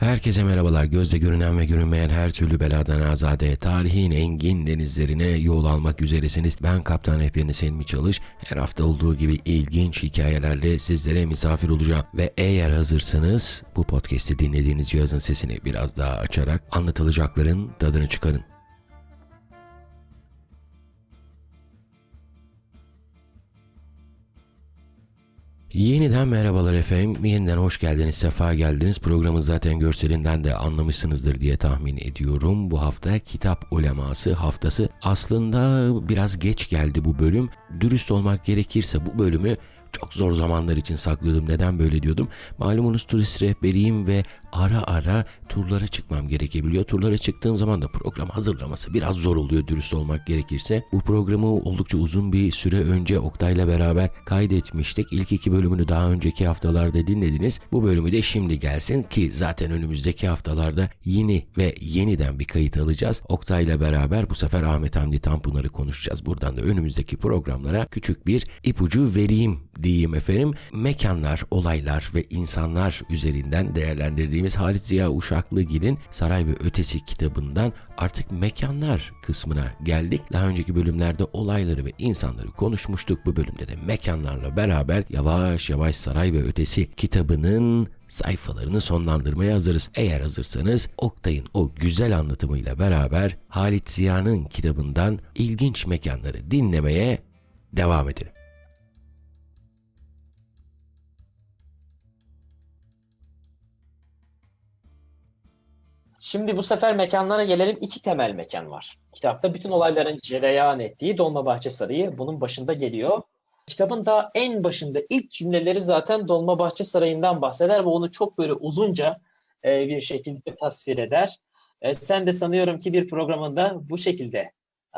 Herkese merhabalar. Gözle görünen ve görünmeyen her türlü beladan azade, tarihin engin denizlerine yol almak üzeresiniz. Ben Kaptan Rehberiniz Selmi Çalış. Her hafta olduğu gibi ilginç hikayelerle sizlere misafir olacağım. Ve eğer hazırsanız bu podcast'i dinlediğiniz cihazın sesini biraz daha açarak anlatılacakların tadını çıkarın. Yeniden merhabalar efendim. Yeniden hoş geldiniz, sefa geldiniz. Programın zaten görselinden de anlamışsınızdır diye tahmin ediyorum. Bu hafta kitap uleması haftası. Aslında biraz geç geldi bu bölüm. Dürüst olmak gerekirse bu bölümü çok zor zamanlar için saklıyordum. Neden böyle diyordum? Malumunuz turist rehberiyim ve ara ara turlara çıkmam gerekebiliyor. Turlara çıktığım zaman da program hazırlaması biraz zor oluyor dürüst olmak gerekirse. Bu programı oldukça uzun bir süre önce Oktay'la beraber kaydetmiştik. İlk iki bölümünü daha önceki haftalarda dinlediniz. Bu bölümü de şimdi gelsin ki zaten önümüzdeki haftalarda yeni ve yeniden bir kayıt alacağız. Oktay'la beraber bu sefer Ahmet Hamdi Tanpınar'ı konuşacağız. Buradan da önümüzdeki programlara küçük bir ipucu vereyim diyeyim efendim. Mekanlar, olaylar ve insanlar üzerinden değerlendirdiğimiz Halit Ziya Uşaklıgil'in Saray ve Ötesi kitabından artık mekanlar kısmına geldik. Daha önceki bölümlerde olayları ve insanları konuşmuştuk. Bu bölümde de mekanlarla beraber yavaş yavaş Saray ve Ötesi kitabının sayfalarını sonlandırmaya hazırız. Eğer hazırsanız Oktay'ın o güzel anlatımıyla beraber Halit Ziya'nın kitabından ilginç mekanları dinlemeye devam edelim. Şimdi bu sefer mekanlara gelelim. İki temel mekan var. Kitapta bütün olayların cereyan ettiği Dolmabahçe Sarayı bunun başında geliyor. Kitabın da en başında ilk cümleleri zaten Dolmabahçe Sarayı'ndan bahseder ve onu çok böyle uzunca e, bir şekilde tasvir eder. E, sen de sanıyorum ki bir programında bu şekilde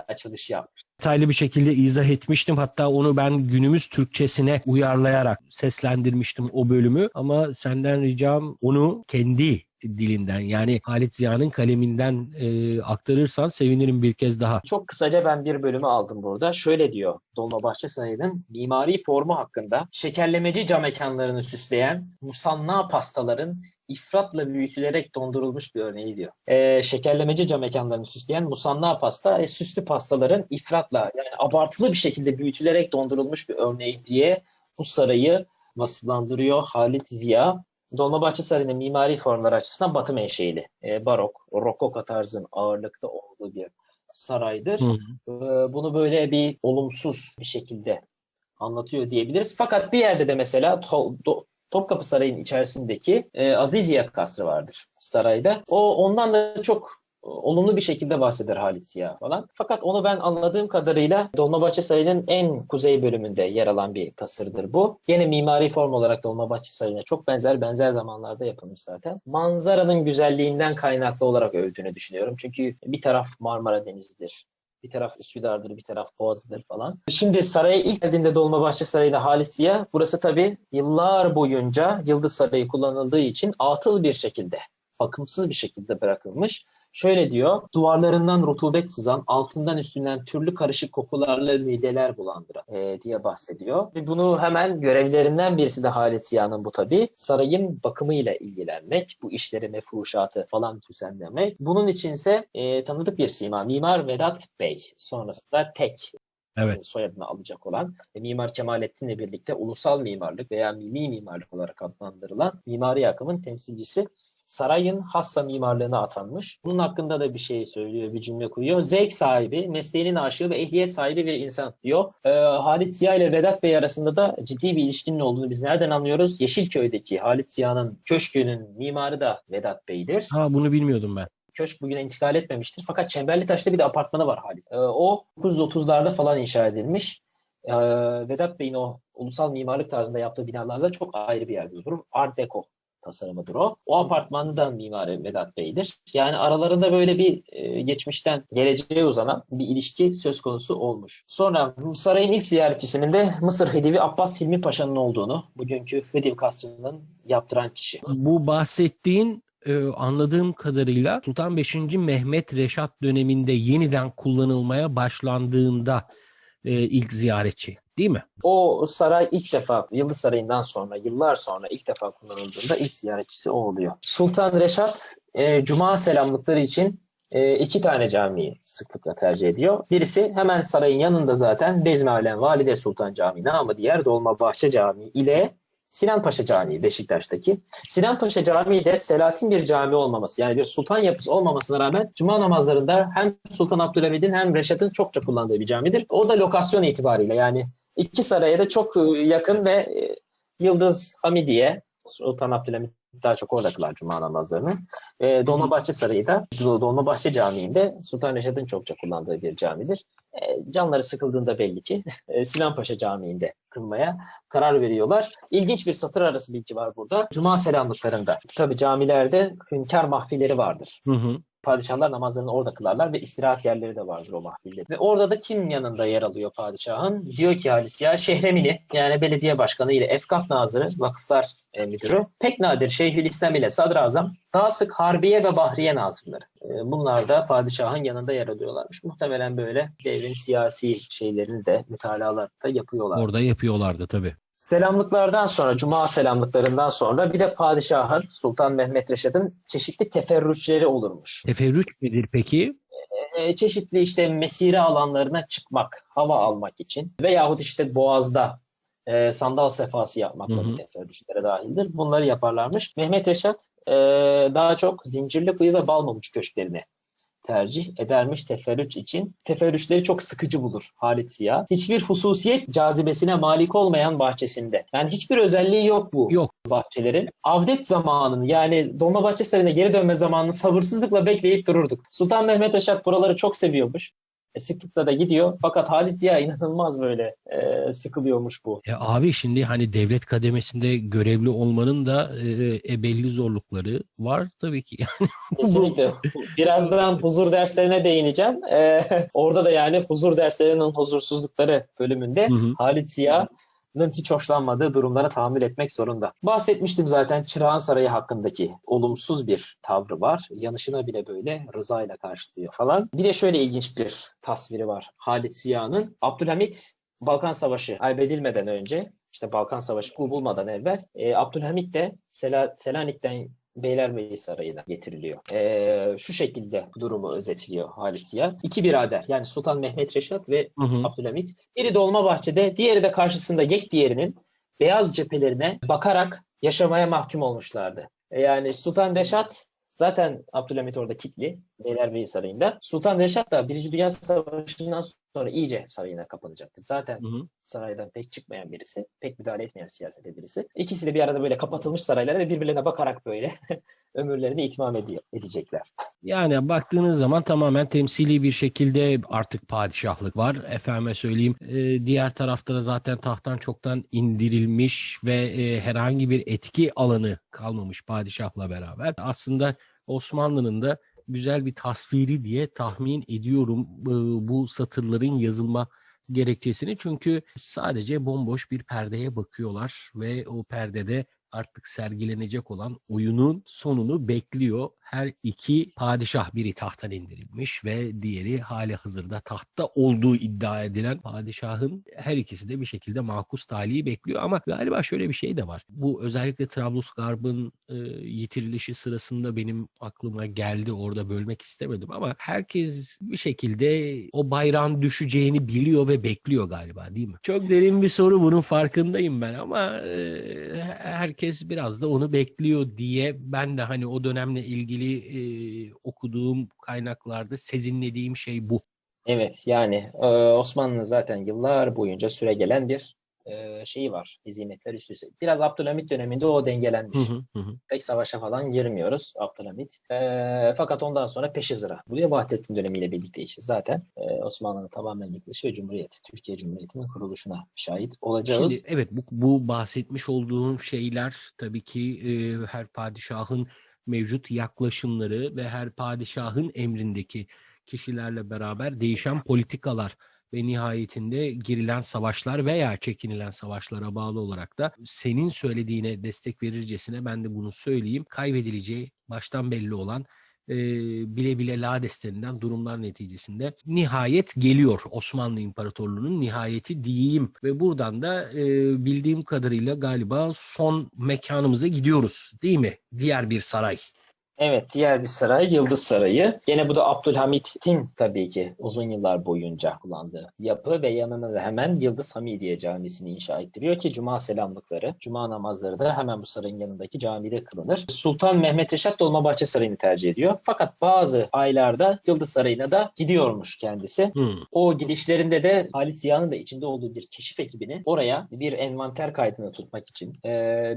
açılış yapmış. detaylı bir şekilde izah etmiştim. Hatta onu ben günümüz Türkçesine uyarlayarak seslendirmiştim o bölümü. Ama senden ricam onu kendi dilinden yani Halit Ziya'nın kaleminden e, aktarırsan sevinirim bir kez daha. Çok kısaca ben bir bölümü aldım burada. Şöyle diyor Dolmabahçe Sarayı'nın mimari formu hakkında şekerlemeci cam mekanlarını süsleyen musanna pastaların ifratla büyütülerek dondurulmuş bir örneği diyor. Ee, şekerlemeci cam mekanlarını süsleyen musanna pasta e, süslü pastaların ifratla yani abartılı bir şekilde büyütülerek dondurulmuş bir örneği diye bu sarayı vasıflandırıyor Halit Ziya. Dolmabahçe Sarayı'nın mimari formları açısından batı menşeili, e, barok, rokoko tarzın ağırlıkta olduğu bir saraydır. Hı. Ee, bunu böyle bir olumsuz bir şekilde anlatıyor diyebiliriz. Fakat bir yerde de mesela To- Do- Topkapı Sarayı'nın içerisindeki e, Aziziye Kasrı vardır sarayda. O ondan da çok e, olumlu bir şekilde bahseder Halit Ziya falan. Fakat onu ben anladığım kadarıyla Dolmabahçe Sarayı'nın en kuzey bölümünde yer alan bir kasırdır bu. Yine mimari form olarak Dolmabahçe Sarayı'na çok benzer benzer zamanlarda yapılmış zaten. Manzaranın güzelliğinden kaynaklı olarak övdüğünü düşünüyorum. Çünkü bir taraf Marmara Denizi'dir. Bir taraf Üsküdar'dır, bir taraf Boğazı'dır falan. Şimdi saraya ilk geldiğinde Dolmabahçe Sarayı'na Halit Ziya, burası tabii yıllar boyunca Yıldız Sarayı kullanıldığı için atıl bir şekilde, bakımsız bir şekilde bırakılmış. Şöyle diyor, duvarlarından rutubet sızan, altından üstünden türlü karışık kokularla mideler bulandıran e, diye bahsediyor. Ve bunu hemen görevlerinden birisi de Halit Ziya'nın bu tabii. Sarayın bakımıyla ilgilenmek, bu işleri mefruşatı falan düzenlemek. Bunun içinse e, tanıdık bir sima. Mimar Vedat Bey, sonrasında tek Evet. soyadını alacak olan ve Mimar Kemalettin'le birlikte ulusal mimarlık veya milli mimarlık olarak adlandırılan mimari akımın temsilcisi sarayın hassa mimarlığına atanmış. Bunun hakkında da bir şey söylüyor, bir cümle kuruyor. Zevk sahibi, mesleğinin aşığı ve ehliyet sahibi bir insan diyor. Ee, Halit Ziya ile Vedat Bey arasında da ciddi bir ilişkinin olduğunu biz nereden anlıyoruz? Yeşilköy'deki Halit Ziya'nın köşkünün mimarı da Vedat Bey'dir. Ha bunu bilmiyordum ben. Köşk bugüne intikal etmemiştir. Fakat Çemberlitaş'ta bir de apartmanı var Halit. Ee, o 930'larda falan inşa edilmiş. Ee, Vedat Bey'in o ulusal mimarlık tarzında yaptığı binalarla çok ayrı bir yerde durur. Art Deco tasarımıdır o. O apartmanın da mimarı Vedat Bey'dir. Yani aralarında böyle bir e, geçmişten geleceğe uzanan bir ilişki söz konusu olmuş. Sonra sarayın ilk ziyaretçisinin de Mısır Hidivi Abbas Hilmi Paşa'nın olduğunu, bugünkü Hidiv Kasrı'nın yaptıran kişi. Bu bahsettiğin e, anladığım kadarıyla Sultan 5. Mehmet Reşat döneminde yeniden kullanılmaya başlandığında e, ilk ziyaretçi. değil mi? O saray ilk defa Yıldız Sarayı'ndan sonra yıllar sonra ilk defa kullanıldığında ilk ziyaretçisi o oluyor. Sultan Reşat e, Cuma selamlıkları için e, iki tane camiyi sıklıkla tercih ediyor. Birisi hemen sarayın yanında zaten Bezmi Alem Valide Sultan Camii namı diğer Dolmabahçe Camii ile Sinan Paşa Camii Beşiktaş'taki. Sinan Paşa Camii de Selahattin bir cami olmaması yani bir sultan yapısı olmamasına rağmen cuma namazlarında hem Sultan Abdülhamid'in hem Reşat'ın çokça kullandığı bir camidir. O da lokasyon itibariyle yani iki saraya da çok e, yakın ve e, Yıldız Hamidiye Sultan Abdülhamid daha çok orada kılar cuma namazlarını. E, Dolmabahçe Sarayı da Dolmabahçe Camii'nde Sultan Reşat'ın çokça kullandığı bir camidir. E, canları sıkıldığında belli ki e, Sinan Paşa Camii'nde kılmaya karar veriyorlar. İlginç bir satır arası bilgi var burada. Cuma selamlıklarında. Tabi camilerde hünkâr mahfilleri vardır. Hı hı. Padişahlar namazlarını orada kılarlar ve istirahat yerleri de vardır o mahfilde. Ve orada da kim yanında yer alıyor padişahın? Diyor ki Halis ya Şehremini yani belediye başkanı ile Efkaf Nazırı, vakıflar e, müdürü, pek nadir Şeyhülislam ile Sadrazam, daha sık Harbiye ve Bahriye Nazırları. E, bunlar da padişahın yanında yer alıyorlarmış. Muhtemelen böyle devrin siyasi şeylerini de mütalalarda yapıyorlar. Orada yapıyorlardı tabii. Selamlıklardan sonra, Cuma selamlıklarından sonra bir de padişahın, Sultan Mehmet Reşat'ın çeşitli teferrüçleri olurmuş. Teferrüç nedir peki? e, çeşitli işte mesire alanlarına çıkmak, hava almak için veyahut işte boğazda e, sandal sefası yapmak da Hı hı. bu teferrüçlere dahildir. Bunları yaparlarmış. Mehmet Reşat e, daha çok Zincirlikuyu ve Balmamuç köşklerini tercih edermiş teferrüç için. Teferrüçleri çok sıkıcı bulur Halit Ziya. Hiçbir hususiyet cazibesine malik olmayan bahçesinde. Yani hiçbir özelliği yok bu Yok. bahçelerin. Avdet zamanını yani Dolmabahçe Sarayı'na geri dönme zamanını sabırsızlıkla bekleyip dururduk. Sultan Mehmet Reşat buraları çok seviyormuş. E, sıklıkla da gidiyor. Fakat Halit Ziya inanılmaz böyle e, sıkılıyormuş bu. E abi şimdi hani devlet kademesinde görevli olmanın da e, e, belli zorlukları var tabii ki. Kesinlikle. Birazdan huzur derslerine değineceğim. E, orada da yani huzur derslerinin huzursuzlukları bölümünde Hı hı. Halit Ziya'nın hiç hoşlanmadığı durumlara tahammül etmek zorunda. Bahsetmiştim zaten Çırağan Sarayı hakkındaki olumsuz bir tavrı var. Yanışına bile böyle rızayla karşılıyor falan. Bir de şöyle ilginç bir tasviri var Halit Ziya'nın. Abdülhamit Balkan Savaşı kaybedilmeden önce işte Balkan Savaşı bulmadan evvel e, Abdülhamit de Sela, Selanik'ten Beylerbeyi Sarayı'na getiriliyor. Ee, şu şekilde durumu özetliyor Halit Ziya. İki birader yani Sultan Mehmet Reşat ve Hı hı. Abdülhamit. Biri Dolmabahçe'de, diğeri de karşısında yek diğerinin beyaz cephelerine bakarak yaşamaya mahkum olmuşlardı. E, Yani Sultan Reşat zaten Abdülhamit orada kitli Beylerbeyi Sarayı'nda. Sultan Reşat da Birinci Dünya Savaşı'ndan sonra iyice sarayına kapanacaktır. Zaten Hı hı. saraydan pek çıkmayan birisi, pek müdahale etmeyen siyasete birisi. İkisi de bir arada böyle kapatılmış saraylara ve birbirlerine bakarak böyle ömürlerini itmam ediyor, edecekler. Yani baktığınız zaman tamamen temsili bir şekilde artık padişahlık var. Efendime söyleyeyim e, diğer tarafta da zaten tahttan çoktan indirilmiş ve e, herhangi bir etki alanı kalmamış padişahla beraber. Aslında Osmanlı'nın da güzel bir tasviri diye tahmin ediyorum bu satırların yazılma gerekçesini. Çünkü sadece bomboş bir perdeye bakıyorlar ve o perdede artık sergilenecek olan oyunun sonunu bekliyor. Her iki padişah biri tahttan indirilmiş ve diğeri hali hazırda tahtta olduğu iddia edilen padişahın her ikisi de bir şekilde makus talihi bekliyor. Ama galiba şöyle bir şey de var. Bu özellikle Trablusgarb'ın e, yitirilişi sırasında benim aklıma geldi. Orada bölmek istemedim ama herkes bir şekilde o bayrağın düşeceğini biliyor ve bekliyor galiba değil mi? Çok derin bir soru bunun farkındayım ben ama e, herkes biraz da onu bekliyor diye ben de hani o dönemle ilgili e, okuduğum kaynaklarda sezinlediğim şey bu. Evet yani e, Osmanlı'nın zaten yıllar boyunca süre gelen bir e, şeyi var. Hizmetler üst üste. Biraz Abdülhamit döneminde o dengelenmiş. Hı hı, hı. Pek savaşa falan girmiyoruz Abdülhamit. E, fakat ondan sonra peşi sıra. Bu da Vahdettin dönemiyle birlikte işte zaten e, Osmanlı'nın tamamen yıkılışı ve Cumhuriyet, Türkiye Cumhuriyeti'nin kuruluşuna şahit olacağız. Şimdi evet bu, bu bahsetmiş olduğun şeyler tabii ki e, her padişahın mevcut yaklaşımları ve her padişahın emrindeki kişilerle beraber değişen politikalar ve nihayetinde girilen savaşlar veya çekinilen savaşlara bağlı olarak da senin söylediğine destek verircesine ben de bunu söyleyeyim. Kaybedileceği baştan belli olan e, bile bile lades denilen durumlar neticesinde nihayet geliyor Osmanlı İmparatorluğu'nun nihayeti diyeyim ve buradan da e, bildiğim kadarıyla galiba son mekanımıza gidiyoruz değil mi? Diğer bir saray. Evet, diğer bir saray Yıldız Sarayı. Gene bu da Abdülhamit'in tabii ki uzun yıllar boyunca kullandığı yapı ve yanına da hemen Yıldız Hamidiye Camisi'ni inşa ettiriyor ki cuma selamlıkları, cuma namazları da hemen bu sarayın yanındaki camide kılınır. Sultan Mehmet Reşat Dolmabahçe Sarayı'nı tercih ediyor. Fakat bazı aylarda Yıldız Sarayı'na da gidiyormuş kendisi. Hmm. O gidişlerinde de Halit Ziya'nın da içinde olduğu bir keşif ekibini oraya bir envanter kaydını tutmak için,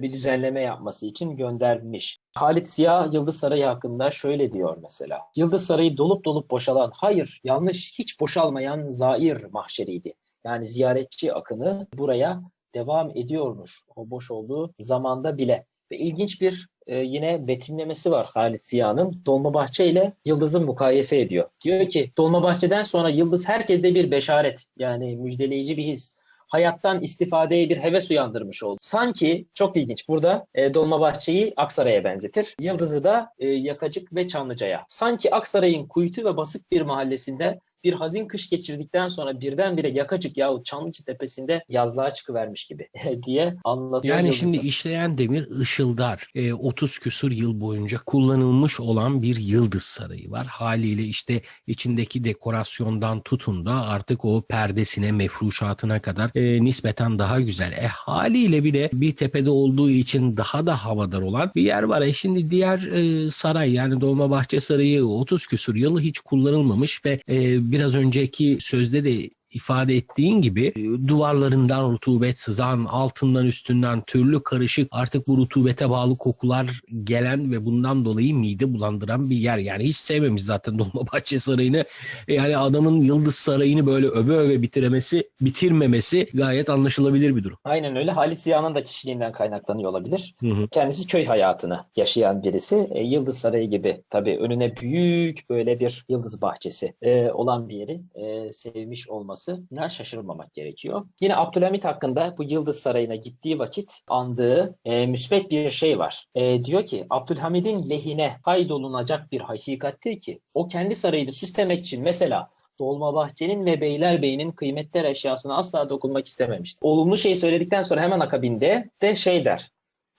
bir düzenleme yapması için göndermiş. Halit Ziya Yıldız Sarayı hakkında şöyle diyor mesela. Yıldız Sarayı dolup dolup boşalan, hayır yanlış hiç boşalmayan zair mahşeriydi. Yani ziyaretçi akını buraya devam ediyormuş o boş olduğu zamanda bile. Ve ilginç bir e, yine betimlemesi var Halit Ziya'nın. Dolmabahçe ile Yıldız'ı mukayese ediyor. Diyor ki Dolmabahçe'den sonra Yıldız herkeste bir beşaret yani müjdeleyici bir his. Hayattan istifadeye bir heves uyandırmış oldu. Sanki çok ilginç burada e, Dolmabahçe'yi Aksaray'a benzetir. Yıldız'ı da e, Yakacık ve Çamlıca'ya. Sanki Aksaray'ın kuytu ve basık bir mahallesinde bir hazin kış geçirdikten sonra birdenbire Yakacık yahut Çamlıca tepesinde yazlığa çıkıvermiş gibi diye anlatıyor. Yani Yıldız'ı. şimdi işleyen demir ışıldar. E, 30 küsur yıl boyunca kullanılmış olan bir yıldız sarayı var. Haliyle işte içindeki dekorasyondan tutun da artık o perdesine, mefruşatına kadar e, nispeten daha güzel. E haliyle bir de bir tepede olduğu için daha da havadar olan bir yer var. E şimdi diğer e, saray yani Dolmabahçe Sarayı 30 küsur yılı hiç kullanılmamış ve e, biraz önceki sözde de ifade ettiğin gibi e, duvarlarından rutubet sızan, altından üstünden türlü karışık artık bu rutubete bağlı kokular gelen ve bundan dolayı mide bulandıran bir yer. Yani hiç sevmemiş zaten Dolmabahçe Sarayı'nı. Yani adamın Yıldız Sarayı'nı böyle öve öve bitiremesi, bitirmemesi gayet anlaşılabilir bir durum. Aynen öyle. Halit Ziya'nın da kişiliğinden kaynaklanıyor olabilir. Hı hı. Kendisi köy hayatını yaşayan birisi. E, Yıldız Sarayı gibi tabii önüne büyük böyle bir yıldız bahçesi e, olan bir yeri e, sevmiş olmasına şaşırmamak gerekiyor. Yine Abdülhamit hakkında bu Yıldız Sarayı'na gittiği vakit andığı e, müsbet bir şey var. E, diyor ki Abdülhamid'in lehine kaydolunacak bir hakikattir ki o kendi sarayını süslemek için mesela Dolmabahçe'nin ve Beylerbeyi'nin kıymetli eşyasına asla dokunmak istememişti. Olumlu şey söyledikten sonra hemen akabinde de şey der.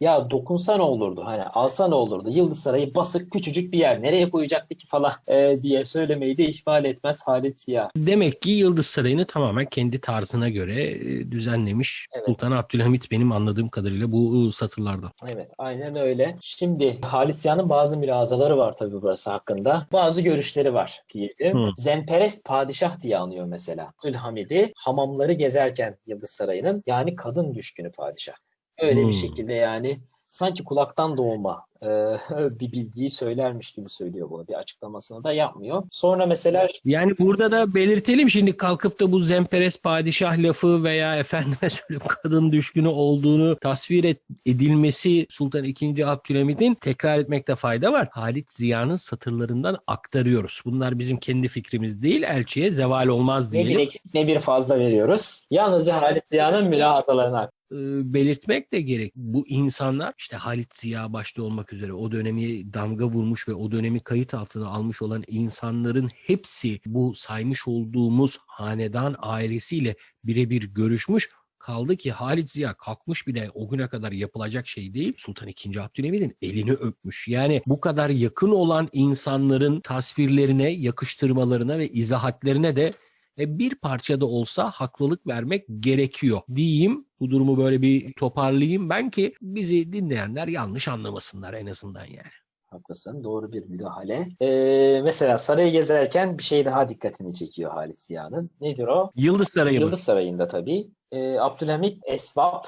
Ya dokunsa ne olurdu? Hani alsa ne olurdu? Yıldız Sarayı basık küçücük bir yer. Nereye koyacaktı ki falan e, diye söylemeyi de ihmal etmez Halit Ziya. Demek ki Yıldız Sarayı'nı tamamen kendi tarzına göre e, düzenlemiş Evet. Sultan Abdülhamit benim anladığım kadarıyla bu e, satırlarda. Evet aynen öyle. Şimdi Halit Ziya'nın bazı mülazaları var tabii burası hakkında. Bazı görüşleri var diyelim. Hı. Zenperest padişah diye anıyor mesela. Abdülhamid'i hamamları gezerken Yıldız Sarayı'nın yani kadın düşkünü padişah. Öyle Hmm. bir şekilde yani sanki kulaktan doğma e, bir bilgiyi söylermiş gibi söylüyor bunu. Bir açıklamasını da yapmıyor. Sonra mesela Yani burada da belirtelim şimdi kalkıp da bu zemperes padişah lafı veya efendime söyleyeyim kadın düşkünü olduğunu tasvir et- edilmesi Sultan II. Abdülhamid'in tekrar etmekte fayda var. Halit Ziya'nın satırlarından aktarıyoruz. Bunlar bizim kendi fikrimiz değil elçiye zeval olmaz ne bir diyelim. eksik ne bir fazla veriyoruz. Yalnızca Halit Ziya'nın mülahazalarına e, belirtmek de gerek. Bu insanlar işte Halit Ziya başta olmak üzere o dönemi damga vurmuş ve o dönemi kayıt altına almış olan insanların hepsi bu saymış olduğumuz hanedan ailesiyle birebir görüşmüş. Kaldı ki Halit Ziya kalkmış bile o güne kadar yapılacak şey değil. Sultan II. Abdülhamid'in elini öpmüş. Yani bu kadar yakın olan insanların tasvirlerine, yakıştırmalarına ve izahatlerine de e, bir parça da olsa haklılık vermek gerekiyor diyeyim. Bu durumu böyle bir toparlayayım ben ki bizi dinleyenler yanlış anlamasınlar en azından yani. Haklısın. Doğru bir müdahale. Ee, mesela sarayı gezerken bir şey daha dikkatini çekiyor Halit Ziya'nın. Nedir o? Yıldız Sarayı mı? Yıldız Sarayı'nda tabii. Ee, Abdülhamit esvap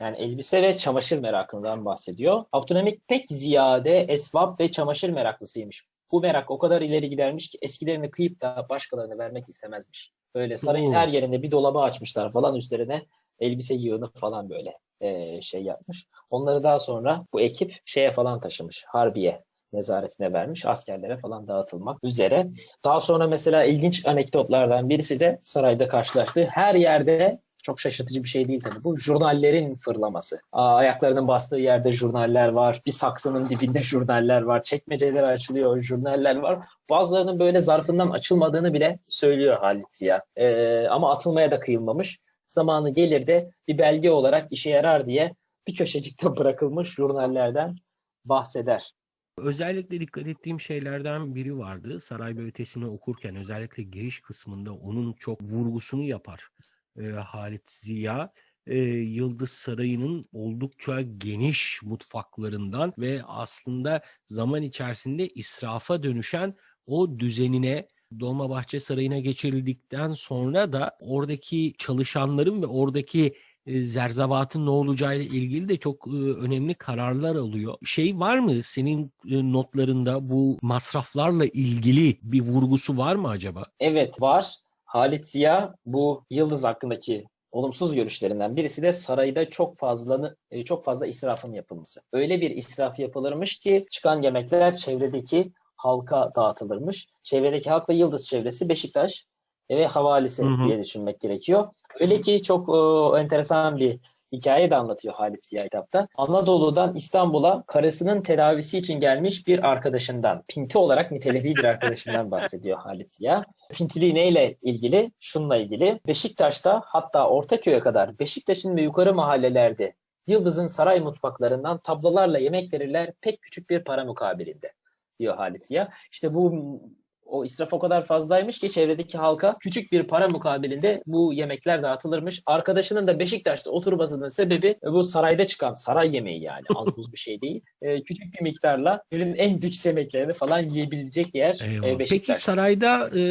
yani elbise ve çamaşır merakından bahsediyor. Abdülhamit pek ziyade esvap ve çamaşır meraklısıymış. Bu merak o kadar ileri gidermiş ki eskilerini kıyıp da başkalarına vermek istemezmiş. Böyle sarayın Oo. her yerinde bir dolabı açmışlar falan üstlerine elbise yığını falan böyle ee, şey yapmış. Onları daha sonra bu ekip şeye falan taşımış. Harbiye nezaretine vermiş. Askerlere falan dağıtılmak üzere. Daha sonra mesela ilginç anekdotlardan birisi de sarayda karşılaştığı her yerde çok şaşırtıcı bir şey değil tabii. Bu jurnallerin fırlaması. Aa, ayaklarının bastığı yerde jurnaller var. Bir saksının dibinde jurnaller var. Çekmeceler açılıyor, jurnaller var. Bazılarının böyle zarfından açılmadığını bile söylüyor Halit Ziya. Ee, ama atılmaya da kıyılmamış. Zamanı gelir de bir belge olarak işe yarar diye bir köşecikte bırakılmış jurnallerden bahseder. Özellikle dikkat ettiğim şeylerden biri vardı. Saray ve Ötesi'ni okurken özellikle giriş kısmında onun çok vurgusunu yapar e, Halit Ziya. E, Yıldız Sarayı'nın oldukça geniş mutfaklarından ve aslında zaman içerisinde israfa dönüşen o düzenine Dolmabahçe Sarayı'na geçirildikten sonra da oradaki çalışanların ve oradaki zerzavatın ne olacağıyla ilgili de çok önemli kararlar alıyor. Şey var mı senin notlarında bu masraflarla ilgili bir vurgusu var mı acaba? Evet var. Halit Ziya bu Yıldız hakkındaki olumsuz görüşlerinden birisi de sarayda çok fazla çok fazla israfın yapılması. Öyle bir israf yapılırmış ki çıkan yemekler çevredeki halka dağıtılırmış. Çevredeki halk ve Yıldız çevresi Beşiktaş ve havalisi Hı hı. diye düşünmek gerekiyor. Öyle ki çok e, enteresan bir hikaye de anlatıyor Halit Ziya kitapta. Anadolu'dan İstanbul'a karısının tedavisi için gelmiş bir arkadaşından, pinti olarak nitelediği bir arkadaşından bahsediyor Halit Ziya. Pintiliği neyle ilgili? Şununla ilgili. Beşiktaş'ta hatta Ortaköy'e kadar Beşiktaş'ın ve yukarı mahallelerde Yıldız'ın saray mutfaklarından tablolarla yemek verirler pek küçük bir para mukabilinde diyor Halit Ziya. İşte bu o israf o kadar fazlaymış ki çevredeki halka küçük bir para mukabilinde bu yemekler dağıtılırmış. Arkadaşının da Beşiktaş'ta oturmasının sebebi bu sarayda çıkan saray yemeği yani az buz bir şey değil. Ee, küçük bir miktarla ürünün en lüks yemeklerini falan yiyebilecek yer e, Eyvallah. Beşiktaş. Peki sarayda e,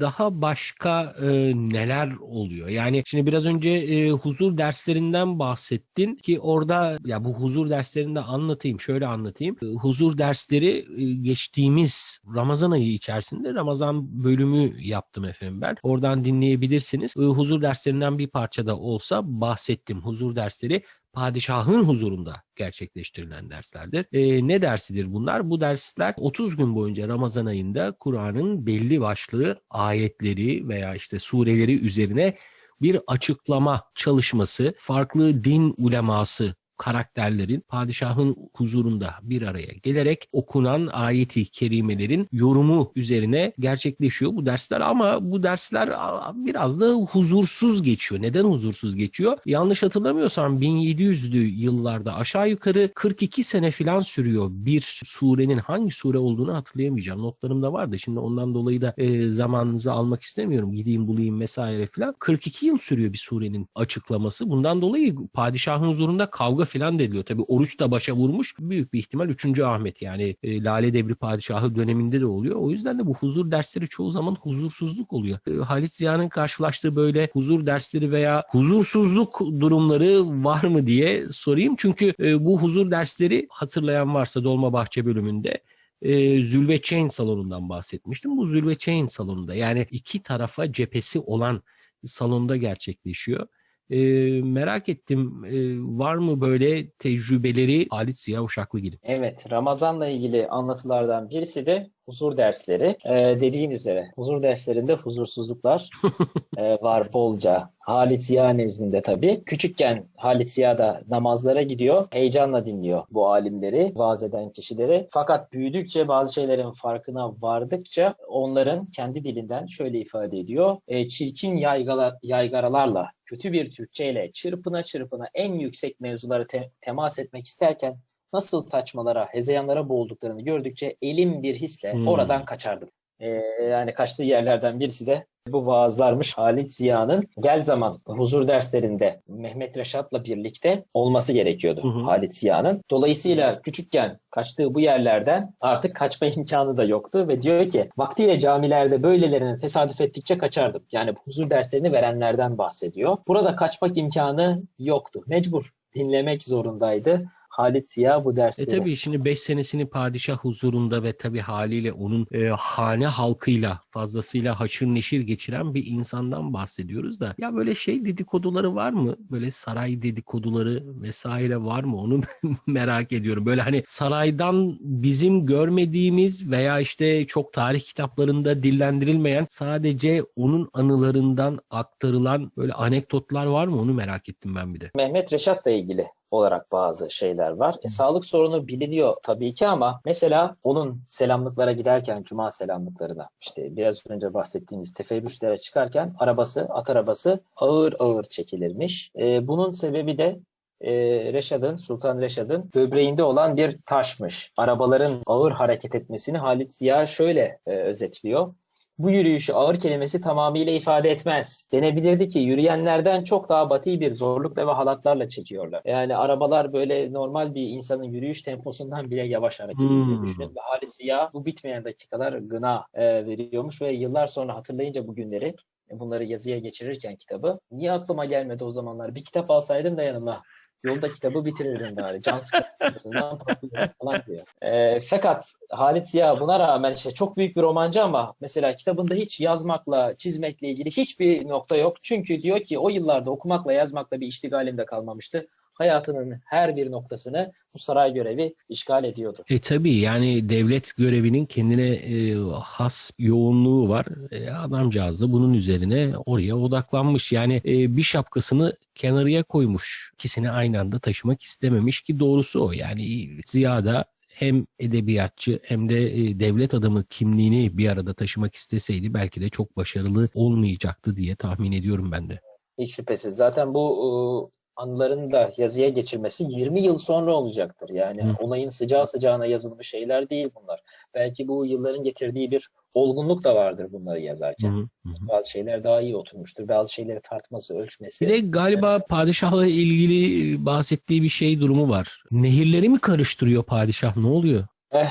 daha başka e, neler oluyor? Yani şimdi biraz önce e, huzur derslerinden bahsettin ki orada ya bu huzur derslerini de anlatayım. Şöyle anlatayım. E, huzur dersleri e, geçtiğimiz Ramazan ayı içerisinde Ramazan bölümü yaptım efendim ben. Oradan dinleyebilirsiniz. E, huzur derslerinden bir parçada olsa bahsettim. Huzur dersleri padişahın huzurunda gerçekleştirilen derslerdir. E, ne dersidir bunlar? Bu dersler 30 gün boyunca Ramazan ayında Kur'an'ın belli başlı ayetleri veya işte sureleri üzerine bir açıklama çalışması, farklı din uleması karakterlerin padişahın huzurunda bir araya gelerek okunan ayeti kerimelerin yorumu üzerine gerçekleşiyor bu dersler ama bu dersler biraz da huzursuz geçiyor. Neden huzursuz geçiyor? Yanlış hatırlamıyorsam 1700'lü yıllarda aşağı yukarı 42 sene falan sürüyor bir surenin hangi sure olduğunu hatırlayamayacağım. Notlarımda vardı. Şimdi ondan dolayı da e, zamanınızı almak istemiyorum. Gideyim bulayım vesaire falan. 42 yıl sürüyor bir surenin açıklaması. Bundan dolayı padişahın huzurunda kavga falan deniliyor. Tabi oruç da başa vurmuş. Büyük bir ihtimal 3. Ahmet yani e, Lale Devri padişahı döneminde de oluyor. O yüzden de bu huzur dersleri çoğu zaman huzursuzluk oluyor. E, Halit Ziya'nın karşılaştığı böyle huzur dersleri veya huzursuzluk durumları var mı diye sorayım. Çünkü e, bu huzur dersleri hatırlayan varsa Dolmabahçe bölümünde e, Zülveçeyn salonundan bahsetmiştim. Bu Zülveçeyn salonunda yani iki tarafa cephesi olan salonda gerçekleşiyor. E, merak ettim e, var mı böyle tecrübeleri Halit Ziya Uşaklıgil? Evet, Ramazan'la ilgili anlatılardan birisi de huzur dersleri. Ee, dediğin üzere huzur derslerinde huzursuzluklar e, var bolca. Halit Ziya nezdinde tabii. Küçükken Halit Ziya da namazlara gidiyor. Heyecanla dinliyor bu alimleri, vaaz eden kişileri. Fakat büyüdükçe bazı şeylerin farkına vardıkça onların kendi dilinden şöyle ifade ediyor. E, çirkin yaygala, yaygaralarla, kötü bir Türkçeyle çırpına çırpına en yüksek mevzulara te- temas etmek isterken nasıl saçmalara, hezeyanlara boğulduklarını gördükçe elim bir hisle Hmm. oradan kaçardım. Ee, yani kaçtığı yerlerden birisi de bu vaazlarmış Halit Ziya'nın gel zaman huzur derslerinde Mehmet Reşat'la birlikte olması gerekiyordu Hı hı. Halit Ziya'nın. Dolayısıyla küçükken kaçtığı bu yerlerden artık kaçma imkanı da yoktu ve diyor ki vaktiyle camilerde böylelerine tesadüf ettikçe kaçardım. Yani huzur derslerini verenlerden bahsediyor. Burada kaçmak imkanı yoktu. Mecbur dinlemek zorundaydı. Halit Ziya bu E dersleri. tabii şimdi 5 senesini padişah huzurunda ve tabii haliyle onun e, hane halkıyla fazlasıyla haşır neşir geçiren bir insandan bahsediyoruz da ya böyle şey dedikoduları var mı? Böyle saray dedikoduları vesaire var mı? Onu merak ediyorum. Böyle hani saraydan bizim görmediğimiz veya işte çok tarih kitaplarında dillendirilmeyen sadece onun anılarından aktarılan böyle anekdotlar var mı? Onu merak ettim ben bir de. Mehmet Reşat'la ilgili olarak bazı şeyler var. E, sağlık sorunu biliniyor tabii ki ama mesela onun selamlıklara giderken cuma selamlıklarına işte biraz önce bahsettiğimiz teferrüşlere çıkarken arabası at arabası ağır ağır çekilirmiş. E, bunun sebebi de e, Reşad'ın, Sultan Reşad'ın böbreğinde olan bir taşmış. Arabaların ağır hareket etmesini Halit Ziya şöyle e, özetliyor. Bu yürüyüşü ağır kelimesi tamamıyla ifade etmez. Denebilirdi ki yürüyenlerden çok daha batı bir zorlukla ve halatlarla çekiyorlar. Yani arabalar böyle normal bir insanın yürüyüş temposundan bile yavaş hareket ediyor Hmm. düşünün. Ve Halit Ziya bu bitmeyen dakikalar gına e, veriyormuş ve yıllar sonra hatırlayınca bu günleri e, bunları yazıya geçirirken kitabı niye aklıma gelmedi o zamanlar bir kitap alsaydım da yanıma Yolda kitabı bitirirdim bari. Can sıkıntısından falan diyor. E, fakat Halit Ziya buna rağmen işte çok büyük bir romancı ama mesela kitabında hiç yazmakla, çizmekle ilgili hiçbir nokta yok. Çünkü diyor ki o yıllarda okumakla, yazmakla bir iştigalim de kalmamıştı. Hayatının her bir noktasını bu saray görevi işgal ediyordu. E tabii yani devlet görevinin kendine e, has yoğunluğu var. E, adamcağız da bunun üzerine oraya odaklanmış. Yani e, bir şapkasını kenarıya koymuş. İkisini aynı anda taşımak istememiş ki doğrusu o. Yani Ziya'da hem edebiyatçı hem de e, devlet adamı kimliğini bir arada taşımak isteseydi belki de çok başarılı olmayacaktı diye tahmin ediyorum ben de. Hiç şüphesiz. Zaten bu e, anıların da yazıya geçirmesi 20 yıl sonra olacaktır. Yani Hı. olayın sıcağı sıcağına yazılmış şeyler değil bunlar. Belki bu yılların getirdiği bir olgunluk da vardır bunları yazarken. hı. Bazı şeyler daha iyi oturmuştur. Bazı şeyleri tartması, ölçmesi. Bir de galiba padişahla ilgili bahsettiği bir şey durumu var. Nehirleri mi karıştırıyor padişah? Ne oluyor?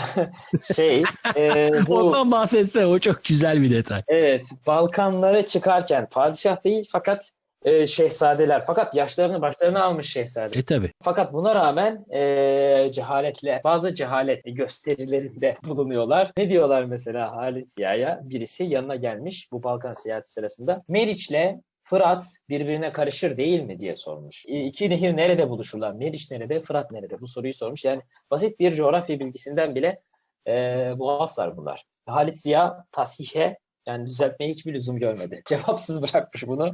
şey, e, bu Ondan bahsetse o çok güzel bir detay. evet Balkanlara çıkarken padişah değil fakat e, şehzadeler. Fakat yaşlarını başlarına almış şehzade. E tabi. Fakat buna rağmen eee, cehaletle bazı cehalet gösterilerinde bulunuyorlar. Ne diyorlar mesela Halit Ziya'ya? Birisi yanına gelmiş bu Balkan seyahati sırasında. Meriç'le Fırat birbirine karışır değil mi diye sormuş. İ- İki nehir nerede buluşurlar? Meriç nerede? Fırat nerede? Bu soruyu sormuş. Yani basit bir coğrafya bilgisinden bile eee muaflar bunlar. Halit Ziya tasihe yani düzeltmeye hiçbir lüzum görmedi. Cevapsız bırakmış bunu.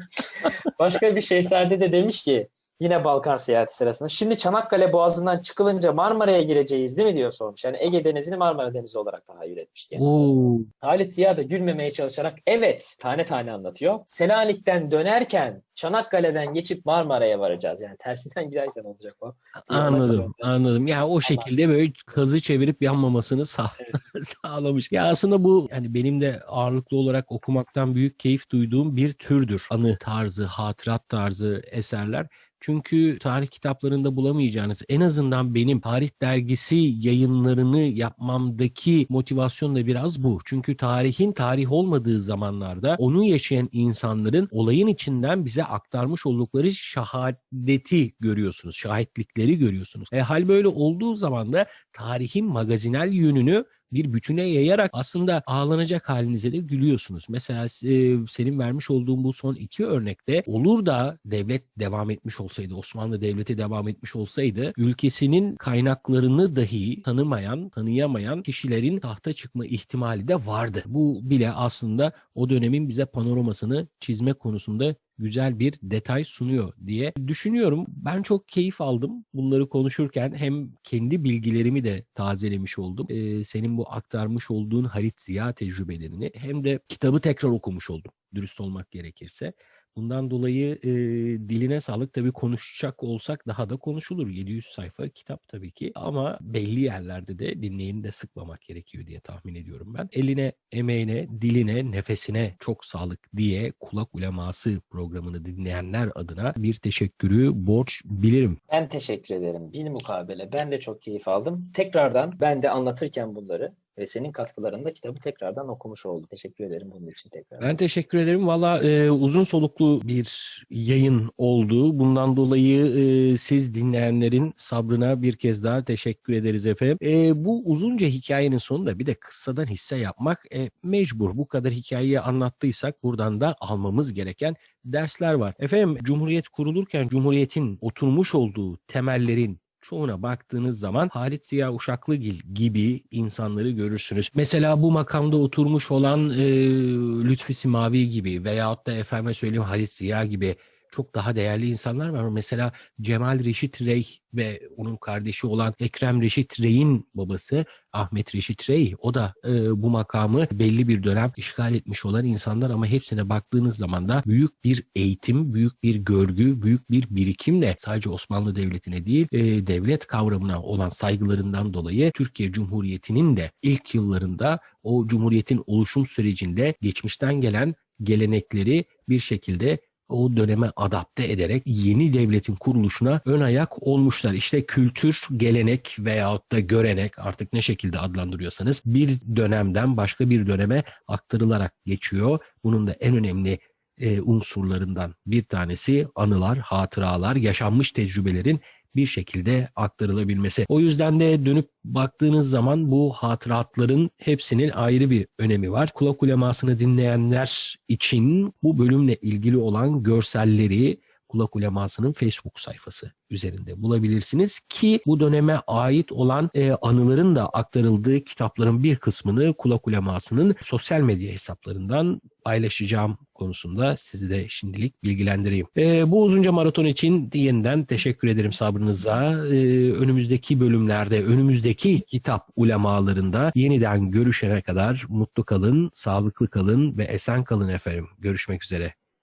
Başka bir şehzade de demiş ki yine Balkan seyahati sırasında şimdi Çanakkale Boğazı'ndan çıkılınca Marmara'ya gireceğiz değil mi diyor sormuş. Yani Ege Denizi'ni Marmara Denizi olarak tahayyül etmiş kendine. Oo. Halit Ziya da gülmemeye çalışarak evet tane tane anlatıyor. Selanik'ten dönerken Çanakkale'den geçip Marmara'ya varacağız. Yani tersinden girerken olacak o. Anladım, anladım. Ya o şekilde böyle kazı çevirip yanmamasını sağ, sağlamış. Ya aslında bu yani benim de ağırlıklı olarak okumaktan büyük keyif duyduğum bir türdür. Anı tarzı, hatırat tarzı eserler. Çünkü tarih kitaplarında bulamayacağınız en azından benim tarih dergisi yayınlarını yapmamdaki motivasyon da biraz bu. Çünkü tarihin tarih olmadığı zamanlarda onu yaşayan insanların olayın içinden bize aktarmış oldukları şahadeti görüyorsunuz. Şahitlikleri görüyorsunuz. E, hal böyle olduğu zaman da tarihin magazinel yönünü bir bütüne yayarak aslında ağlanacak halinize de gülüyorsunuz. Mesela e, senin vermiş olduğun bu son iki örnekte olur da devlet devam etmiş olsaydı, Osmanlı Devleti devam etmiş olsaydı ülkesinin kaynaklarını dahi tanımayan, tanıyamayan kişilerin tahta çıkma ihtimali de vardı. Bu bile aslında o dönemin bize panoramasını çizme konusunda güzel bir detay sunuyor diye düşünüyorum. Ben çok keyif aldım bunları konuşurken hem kendi bilgilerimi de tazelemiş oldum. Ee, senin bu aktarmış olduğun Halit Ziya tecrübelerini hem de kitabı tekrar okumuş oldum dürüst olmak gerekirse. Bundan dolayı e, diline sağlık. Tabii konuşacak olsak daha da konuşulur. 700 sayfa kitap tabii ki ama belli yerlerde de dinleyeni de sıkmamak gerekiyor diye tahmin ediyorum ben. Eline, emeğine, diline, nefesine çok sağlık diye kulak uleması programını dinleyenler adına bir teşekkürü borç bilirim. Ben teşekkür ederim. Bil mukabele. Ben de çok keyif aldım. Tekrardan ben de anlatırken bunları ve senin katkılarında kitabı tekrardan okumuş oldum. Teşekkür ederim bunun için tekrar. Ben teşekkür ederim. Valla e, uzun soluklu bir yayın oldu. Bundan dolayı e, siz dinleyenlerin sabrına bir kez daha teşekkür ederiz efendim. E, bu uzunca hikayenin sonunda bir de kıssadan hisse yapmak e, mecbur. Bu kadar hikayeyi anlattıysak buradan da almamız gereken dersler var. Efendim Cumhuriyet kurulurken Cumhuriyet'in oturmuş olduğu temellerin çoğuna baktığınız zaman Halit Ziya Uşaklıgil gibi insanları görürsünüz. Mesela bu makamda oturmuş olan e, Lütfi Simavi gibi veyahut da efendime söyleyeyim Halit Ziya gibi çok daha değerli insanlar var. Mesela Cemal Reşit Rey ve onun kardeşi olan Ekrem Reşit Rey'in babası Ahmet Reşit Rey. O da e, bu makamı belli bir dönem işgal etmiş olan insanlar ama hepsine baktığınız zaman da büyük bir eğitim, büyük bir görgü, büyük bir birikimle sadece Osmanlı Devleti'ne değil e, devlet kavramına olan saygılarından dolayı Türkiye Cumhuriyeti'nin de ilk yıllarında o Cumhuriyet'in oluşum sürecinde geçmişten gelen gelenekleri bir şekilde o döneme adapte ederek yeni devletin kuruluşuna ön ayak olmuşlar. İşte kültür, gelenek veyahut da görenek artık ne şekilde adlandırıyorsanız bir dönemden başka bir döneme aktarılarak geçiyor. Bunun da en önemli e, unsurlarından bir tanesi anılar, hatıralar, yaşanmış tecrübelerin bir şekilde aktarılabilmesi. O yüzden de dönüp baktığınız zaman bu hatıratların hepsinin ayrı bir önemi var. Kulak ulemasını dinleyenler için bu bölümle ilgili olan görselleri Kulak Uleması'nın Facebook sayfası üzerinde bulabilirsiniz ki bu döneme ait olan e, anıların da aktarıldığı kitapların bir kısmını Kulak Uleması'nın sosyal medya hesaplarından paylaşacağım konusunda sizi de şimdilik bilgilendireyim. E, bu uzunca maraton için yeniden teşekkür ederim sabrınıza. E, önümüzdeki bölümlerde, önümüzdeki kitap ulemalarında yeniden görüşene kadar mutlu kalın, sağlıklı kalın ve esen kalın efendim. Görüşmek üzere.